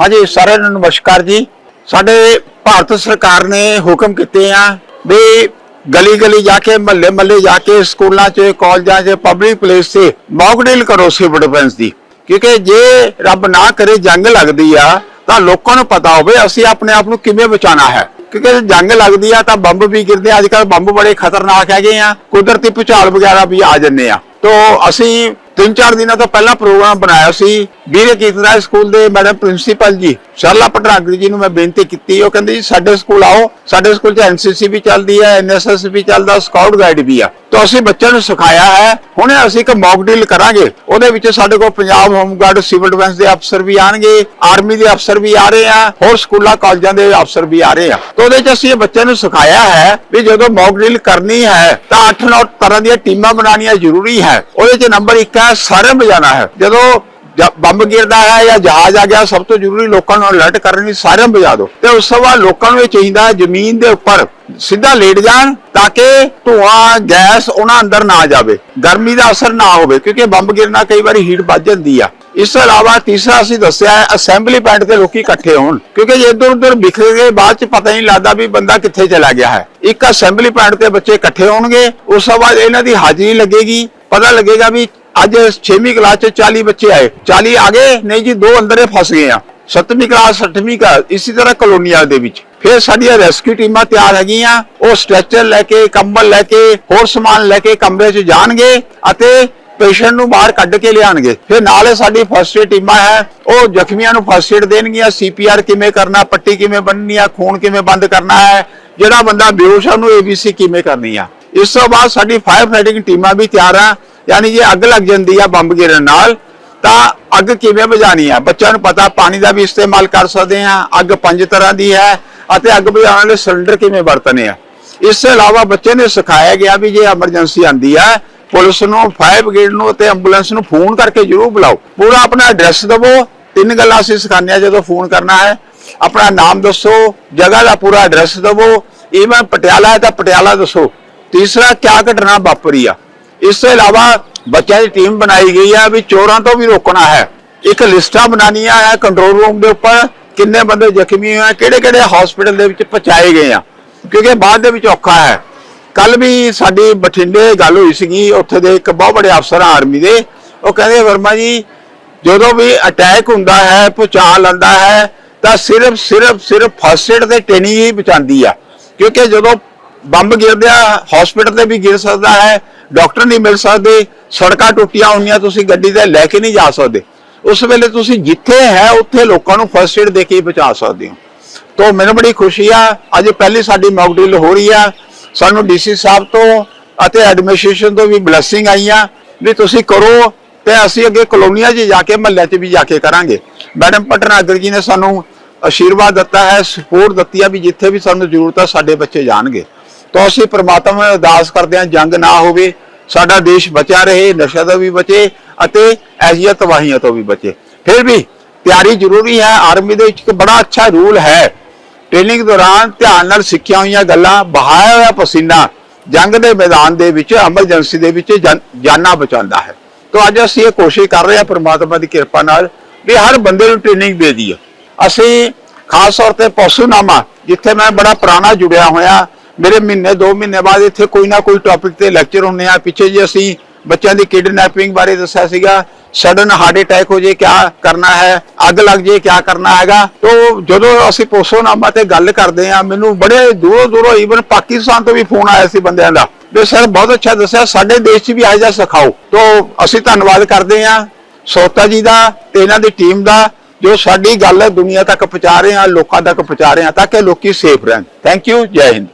ਹਾਂਜੀ, ਸਾਰਿਆਂ ਨੂੰ ਨਮਸਕਾਰ ਜੀ। ਸਾਡੇ ਭਾਰਤ ਸਰਕਾਰ ਨੇ ਹੁਕਮ ਕੀਤੇ ਆ ਵੀ ਗਲੀ ਗਲੀ ਜਾ ਕੇ ਮਹੱਲੇ ਮਹੱਲੇ ਜਾ ਕੇ, ਸਕੂਲਾਂ 'ਚ, ਕਾਲਜਾਂ 'ਚ ਪਬਲਿਕ ਪਲੇਸ 'ਤੇ ਮੌਕ ਡਿਲ ਕਰੋ ਸਿਵਲ ਡਿਫੈਂਸ ਦੀ। ਕਿਉਂਕਿ ਜੇ ਰੱਬ ਨਾ ਕਰੇ, ਜੰਗ ਲੱਗਦੀ ਆ, ਤਾਂ ਲੋਕਾਂ ਨੂੰ ਪਤਾ ਹੋਵੇ ਅਸੀਂ ਆਪਣੇ ਆਪ ਨੂੰ ਕਿਵੇਂ ਬਚਾਉਣਾ ਹੈ। ਕਿਉਂਕਿ ਜੰਗ ਲੱਗਦੀ ਆ, ਤਾਂ ਬੰਬ ਵੀ ਗਿਰਦੇ ਅੱਜ ਕੱਲ ਬੰਬ ਬੜੇ ਖਤਰਨਾਕ ਹੈਗੇ ਆ। ਕੁਦਰਤੀ ਭੁਚਾਲ ਵਗੈਰਾ ਵੀ ਆ ਜੰਨੇ ਆ। ਤੋ ਅਸੀਂ ਤਿੰਨ ਚਾਰ ਦਿਨਾਂ ਤੋਂ ਪਹਿਲਾਂ ਪ੍ਰੋਗਰਾਮ ਬਣਾਇਆ ਸੀ। ਵੀਰੇ ਕੀਰਤਰਾਜ ਸਕੂਲ ਦੇ ਮੈਡਮ ਪ੍ਰਿੰਸੀਪਲ ਜੀ। ਸ਼ਰਲਾ ਪਟਨਾਗਰੀ ਜੀ ਨੂੰ ਮੈਂ ਬੇਨਤੀ ਕੀਤੀ, ਉਹ ਕਹਿੰਦੇ ਜੀ ਸਾਡੇ ਸਕੂਲ ਆਓ, ਸਾਡੇ ਸਕੂਲ 'ਚ ਐਨਸੀਸੀ ਵੀ ਚੱਲਦੀ ਹੈ ਐਨਐਸਐਸ ਵੀ ਚੱਲਦਾ ਸਕਾਊਟ ਗਾਈਡ ਵੀ ਆ। ਤਾਂ ਅਸੀਂ ਬੱਚਿਆਂ ਨੂੰ ਸਿਖਾਇਆ ਹੈ, ਹੁਣੇ ਅਸੀਂ ਇੱਕ ਮੌਕ ਡਿਲ ਕਰਾਂਗੇ, ਉਹਦੇ ਵਿੱਚ ਸਾਡੇ ਕੋਲ Punjab home guard civil defence ਦੇ ਅਫਸਰ ਵੀ ਆਣਗੇ, ਆਰਮੀ ਦੇ ਅਫਸਰ ਵੀ ਆ ਰਹੇ ਆ, ਹੋਰ ਸਕੂਲਾਂ, ਕਾਲਜਾਂ ਦੇ ਅਫਸਰ ਵੀ ਆ ਰਹੇ ਆ। ਤਾਂ ਉਹਦੇ 'ਚ ਅਸੀਂ ਇਹ ਬੱਚਿਆਂ ਨੂੰ ਸਿਖਾਇਆ ਹੈ ਵੀ ਜਦੋਂ ਮੌਕ ਡਿਲ ਕਰਨੀ ਹੈ, ਤਾਂ 8-9 ਤਰ੍ਹਾਂ ਦੀਆਂ ਟੀਮਾਂ ਬਣਾਉਣੀਆਂ ਜ਼ਰੂਰੀ ਹੈ। ਉਹਦੇ 'ਚ ਨੰਬਰ 1 ਹੈ ਸਾਰੇ ਵਜਾਣਾ ਹੈ। ਜਦੋਂ ਬੰਬ ਗਿਰਦਾ ਹੈ ਜਾਂ ਜਹਾਜ਼ ਆ ਗਿਆ, ਸਭ ਤੋਂ ਜ਼ਰੂਰੀ ਲੋਕਾਂ ਨੂੰ ਅਲਰਟ ਕਰਨ ਲਈ ਸਾਰਿਆਂ ਨੂੰ ਦਿਓ। ਤੇ ਉਸ ਤੋਂ ਬਾਅਦ ਲੋਕਾਂ ਨੂੰ ਇਹ ਚਾਹੀਦਾ ਜ਼ਮੀਨ ਦੇ ਉੱਪਰ ਸਿੱਧਾ ਲੇਟ ਜਾਣ ਤਾਂ ਕਿ ਧੂਆਂ, ਗੈਸ ਉਹਨਾਂ ਅੰਦਰ ਨਾ ਜਾਵੇ, ਗਰਮੀ ਦਾ ਅਸਰ ਨਾ ਹੋਵੇ, ਕਿਉਂਕਿ ਬੰਬ ਗਿਰਨਾ ਕਈ ਵਾਰੀ ਹੀਟ ਵੱਜ ਜਾਂਦੀ ਆ। ਇਸ ਤੋਂ ਇਲਾਵਾ ਤੀਸਰਾ ਅਸੀਂ ਦੱਸਿਆ ਹੈ ਅਸੈਂਬਲੀ ਪੁਆਇੰਟ ਤੇ ਲੋਕੀ ਇਕੱਠੇ ਹੋਣ, ਕਿਉਂਕਿ ਜੇ ਇੱਧਰ ਉਧਰ ਬਿਖਰ ਗਏ, ਬਾਅਦ ਚ ਪਤਾ ਨਹੀਂ ਲੱਗਦਾ ਵੀ ਬੰਦਾ ਕਿੱਥੇ ਚਲਾ ਗਿਆ ਹੈ। ਇੱਕ ਅਸੈਂਬਲੀ ਪੁਆਇੰਟ ਤੇ ਬੱਚੇ ਇਕੱਠੇ ਹੋਣਗੇ, ਉਸ ਤੋਂ ਬਾਅਦ ਇਹਨਾਂ ਦੀ ਹਾਜ਼ਰੀ ਲੱਗੇਗੀ, ਪਤਾ ਲੱਗੇਗਾ ਵੀ ਅੱਜ 6ਵੀਂ ਕਲਾਸ ਚ 40 ਬੱਚੇ ਆਏ। 40 ਆ ਗਏ, ਨਹੀਂ ਜੀ, ਦੋ ਅੰਦਰੇ ਫਸ ਗਏ ਆ। 7ਵੀਂ ਕਲਾਸ 8ਵੀਂ ਕਲਾਸ, ਇਸੇ ਤਰ੍ਹਾਂ ਕਲੋਨੀਆਂ ਦੇ ਵਿੱਚ। ਫਿਰ ਸਾਡੀਆਂ ਰੈਸਕਿਊ ਟੀਮਾਂ ਤਿਆਰ ਹੈਗੀਆਂ। ਉਹ ਸਟ੍ਰੈਚਰ ਲੈ ਕੇ, ਕੰਬਲ ਲੈ ਕੇ, ਹੋਰ ਸਮਾਨ ਲੈ ਕੇ ਕਮਰੇ 'ਚ ਜਾਣਗੇ ਅਤੇ ਪੇਸ਼ੈਂਟ ਨੂੰ ਬਾਹਰ ਕੱਢ ਕੇ ਲਿਆਣਗੇ। ਫਿਰ ਨਾਲੇ ਸਾਡੀ ਫਸਟ ਏਡ ਟੀਮਾਂ ਹੈ। ਉਹ ਜ਼ਖਮੀਆਂ ਨੂੰ ਫਸਟ ਏਡ ਦੇਣਗੀਆਂ। ਸੀਪੀਆਰ ਕਿਵੇਂ ਕਰਨਾ, ਪੱਟੀ ਕਿਵੇਂ ਬੰਨਣੀ ਆ, ਖੂਨ ਕਿਵੇਂ ਬੰਦ ਕਰਨਾ ਹੈ, ਜਿਹੜਾ ਬੰਦਾ ਬੇਹੋਸ਼ ਆ ਉਹਨੂੰ ਏਬੀਸੀ ਕਿਵੇਂ ਕਰਨੀ ਆ। ਇਸ ਤੋਂ ਬਾਅਦ ਸਾਡੀ ਫਾਇਰ ਫਾਈਟਿੰਗ ਟੀਮਾਂ ਵੀ ਤਿਆਰ ਆ। ਯਾਨੀ ਜੇ ਅੱਗ ਲੱਗ ਜਾਂਦੀ ਆ ਬੰਬ ਗਿਰਨ ਨਾਲ, ਤਾਂ ਅੱਗ ਕਿਵੇਂ ਬੁਝਾਣੀ ਆ? ਬੱਚਿਆਂ ਨੂੰ ਪਤਾ, ਪਾਣੀ ਦਾ ਵੀ ਇਸਤੇਮਾਲ ਕਰ ਸਕਦੇ ਆ। ਅੱਗ ਪੰਜ ਤਰ੍ਹਾਂ ਦੀ ਹੈ ਅਤੇ ਅੱਗ ਬੁਝਾਉਣ ਵਾਲੇ ਸਿਲੰਡਰ ਕਿਵੇਂ ਵਰਤਨੇ ਆ? ਇਸ ਤੋਂ ਇਲਾਵਾ ਬੱਚੇ ਨੇ ਸਿਖਾਇਆ ਗਿਆ ਵੀ ਜੇ ਐਮਰਜੈਂਸੀ ਆਂਦੀ ਹੈ ਪੁਲਿਸ ਨੂੰ, ਫਾਇਰ ਬ੍ਰਿਗੇਡ ਨੂੰ ਤੇ ਐਂਬੂਲੈਂਸ ਨੂੰ ਫੋਨ ਕਰਕੇ ਜਰੂਰ ਬੁਲਾਓ। ਪੂਰਾ ਆਪਣਾ ਐਡਰੈਸ ਦਵੋ। ਤਿੰਨ ਗੱਲਾਂ ਅਸੀਂ ਸਿਖਾਉਂਦੇ ਆ ਜਦੋਂ ਫੋਨ ਕਰਨਾ ਹੈ। ਆਪਣਾ ਨਾਮ ਦੱਸੋ, ਜਗ੍ਹਾ ਦਾ ਪੂਰਾ ਐਡਰੈਸ ਦਵੋ। ਇਵਨ ਪਟਿਆਲਾ ਹੈ ਤਾਂ ਪਟਿਆਲਾ ਦੱਸੋ। ਤੀਸਰਾ, ਕਿਆ ਘਟਨਾ ਵਾਪਰੀ ਆ? ਇਸ ਤੋਂ ਇਲਾਵਾ ਬੱਚਿਆਂ ਦੀ ਟੀਮ ਬਣਾਈ ਗਈ ਹੈ ਵੀ ਚੋਰਾਂ ਤੋਂ ਵੀ ਰੋਕਣਾ ਹੈ। ਇੱਕ ਲਿਸਟਾਂ ਬਣਾਉਣੀਆਂ ਹੈ ਕੰਟਰੋਲ ਰੂਮ ਦੇ ਉੱਪਰ ਕਿੰਨੇ ਬੰਦੇ ਜ਼ਖਮੀ ਹੋਏ ਕਿਹੜੇ ਕਿਹੜੇ ਹਸਪੀਟਲ ਦੇ ਵਿੱਚ ਪਹੁੰਚਾਏ ਗਏ ਆ, ਕਿਉਂਕਿ ਬਾਅਦ ਦੇ ਵਿੱਚ ਔਖਾ ਹੈ। ਕੱਲ ਵੀ ਸਾਡੀ ਬਠਿੰਡੇ ਗੱਲ ਹੋਈ ਸੀਗੀ, ਉੱਥੇ ਦੇ ਇੱਕ ਬਹੁਤ ਵੱਡੇ ਅਫਸਰ ਆਰਮੀ ਦੇ, ਉਹ ਕਹਿੰਦੇ, ਵਰਮਾ ਜੀ, ਜਦੋਂ ਵੀ ਅਟੈਕ ਹੁੰਦਾ ਹੈ ਪਹੁੰਚਾ ਆਉਂਦਾ ਹੈ, ਤਾਂ ਸਿਰਫ ਸਿਰਫ ਸਿਰਫ ਫਸਟ ਏਡ ਤੇ ਟ੍ਰੇਨਿੰਗ ਹੀ ਬਚਾਉਂਦੀ ਆ। ਕਿਉਂਕਿ ਜਦੋਂ ਬੰਬ ਗਿਰਦਿਆ ਹਸਪੀਟਲ ਤੇ ਵੀ ਗਿਰ ਸਕਦਾ ਹੈ ਡਾਕਟਰ ਨਹੀਂ ਮਿਲ ਸਕਦੇ, ਸੜਕਾਂ ਟੁੱਟੀਆਂ ਹੋਈਆਂ, ਤੁਸੀਂ ਗੱਡੀ ਤੇ ਲੈ ਕੇ ਨਹੀਂ ਜਾ ਸਕਦੇ। ਉਸ ਵੇਲੇ ਤੁਸੀਂ ਜਿੱਥੇ ਹੈ, ਉੱਥੇ ਲੋਕਾਂ ਨੂੰ ਫਸਟ ਏਡ ਦੇ ਕੇ ਬਚਾ ਸਕਦੇ ਹੋ। ਤੋ ਮੈਨੂੰ ਬੜੀ ਖੁਸ਼ੀ ਆ, ਅੱਜ ਪਹਿਲੀ ਸਾਡੀ ਮੌਕ ਡਰਿਲ ਹੋ ਰਹੀ ਆ। ਸਾਨੂੰ ਡੀਸੀ ਸਾਹਿਬ ਤੋਂ ਅਤੇ ਐਡਮਿਨਿਸਟ੍ਰੇਸ਼ਨ ਤੋਂ ਵੀ ਬਲੇਸਿੰਗ ਆਈਆਂ ਵੀ ਤੁਸੀਂ ਕਰੋ ਤੇ ਅਸੀਂ ਅੱਗੇ ਕਲੋਨੀਆਂ 'ਚ ਜਾ ਕੇ, ਮਹੱਲਿਆਂ 'ਚ ਵੀ ਜਾ ਕੇ ਕਰਾਂਗੇ। ਮੈਡਮ ਪਟਨਾਗਰ ਜੀ ਨੇ ਸਾਨੂੰ ਆਸ਼ੀਰਵਾਦ ਦਿੱਤਾ ਹੈ ਸਪੋਰਟ ਦਿੱਤੀ ਆ ਵੀ ਜਿੱਥੇ ਵੀ ਸਾਨੂੰ ਜ਼ਰੂਰਤ ਆ, ਸਾਡੇ ਬੱਚੇ ਜਾਣਗੇ। ਤਾਂ ਅਸੀਂ ਪ੍ਰਮਾਤਮਾ ਨੂੰ ਅਰਦਾਸ ਕਰਦੇ ਹਾਂ, ਜੰਗ ਨਾ ਹੋਵੇ, ਸਾਡਾ ਦੇਸ਼ ਬਚਿਆ ਰਹੇ ਨਸ਼ਾ ਤੋਂ ਵੀ ਬਚੇ ਅਤੇ ਐਸੀਆਂ ਤਬਾਹੀਆਂ ਤੋਂ ਵੀ ਬਚੇ। ਫਿਰ ਵੀ ਤਿਆਰੀ ਜ਼ਰੂਰੀ ਹੈ, ਆਰਮੀ ਦੇ ਵਿੱਚ ਇੱਕ ਬੜਾ ਅੱਛਾ ਰੂਲ ਹੈ। ਟ੍ਰੇਨਿੰਗ ਦੌਰਾਨ ਧਿਆਨ ਨਾਲ ਸਿੱਖਿਆ ਹੋਈਆਂ ਗੱਲਾਂ, ਬਹਾਇਆ ਹੋਇਆ ਪਸੀਨਾ, ਜੰਗ ਦੇ ਮੈਦਾਨ ਦੇ ਵਿੱਚ ਐਮਰਜੈਂਸੀ ਦੇ ਵਿੱਚ ਜਾਨਾਂ ਬਚਾਉਂਦਾ ਹੈ। ਤਾਂ ਅੱਜ ਅਸੀਂ ਇਹ ਕੋਸ਼ਿਸ਼ ਕਰ ਰਹੇ ਹਾਂ, ਪ੍ਰਮਾਤਮਾ ਦੀ ਕਿਰਪਾ ਨਾਲ, ਵੀ ਹਰ ਬੰਦੇ ਨੂੰ ਟ੍ਰੇਨਿੰਗ ਦੇ ਦਈਏ। ਅਸੀਂ ਖਾਸ ਤੌਰ ਤੇ ਪਸ਼ੂਨਾਮਾ, ਜਿੱਥੇ ਮੈਂ ਬੜਾ ਪੁਰਾਣਾ ਜੁੜਿਆ ਹੋਇਆ ਮੇਰੇ ਮਹੀਨੇ 2 ਮਹੀਨੇ ਬਾਅਦ ਇੱਥੇ ਕੋਈ ਨਾ ਕੋਈ ਟੌਪਿਕ ਤੇ ਲੈਕਚਰ ਹੁੰਦੇ ਆ। ਪਿੱਛੇ ਜੇ ਅਸੀਂ ਬੱਚਿਆਂ ਦੀ ਕਿਡਨੈਪਿੰਗ ਬਾਰੇ ਦੱਸਿਆ ਸੀਗਾ। ਸਡਨ ਹਾਰਟ ਅਟੈਕ ਹੋ ਜੇ, ਕਿਆ ਕਰਨਾ ਹੈ? ਅੱਗ ਲੱਗ ਜੇ, ਕਿਆ ਕਰਨਾ ਹੈਗਾ? ਤੋਂ ਜਦੋਂ ਅਸੀਂ ਪੋਸੋਨਾਮਾ ਤੇ ਗੱਲ ਕਰਦੇ ਆ, ਮੈਨੂੰ ਬੜੇ ਦੂਰੋਂ ਦੂਰੋਂ ਈਵਨ ਪਾਕਿਸਤਾਨ ਤੋਂ ਵੀ ਫੋਨ ਆਇਆ ਸੀ ਬੰਦਿਆਂ ਦਾ। ਵੀ ਸਰ, ਬਹੁਤ ਅੱਛਾ ਦੱਸਿਆ, ਸਾਡੇ ਦੇਸ਼ 'ਚ ਵੀ ਇਹੋ ਜਿਹਾ ਸਿਖਾਓ। ਤੋਂ ਅਸੀਂ ਧੰਨਵਾਦ ਕਰਦੇ ਆ ਸੋਤਾ ਜੀ ਦਾ ਤੇ ਇਹਨਾਂ ਦੀ ਟੀਮ ਦਾ, ਜੋ ਸਾਡੀ ਗੱਲ ਦੁਨੀਆ ਤੱਕ ਪਹੁੰਚਾ ਰਹੇ ਆ, ਲੋਕਾਂ ਤੱਕ ਪਹੁੰਚਾ ਰਹੇ ਆ, ਤਾਂ ਕਿ ਲੋਕੀ ਸੇਫ ਰਹਿਣ। ਥੈਂਕ ਯੂ ਜੈ ਹਿੰਦ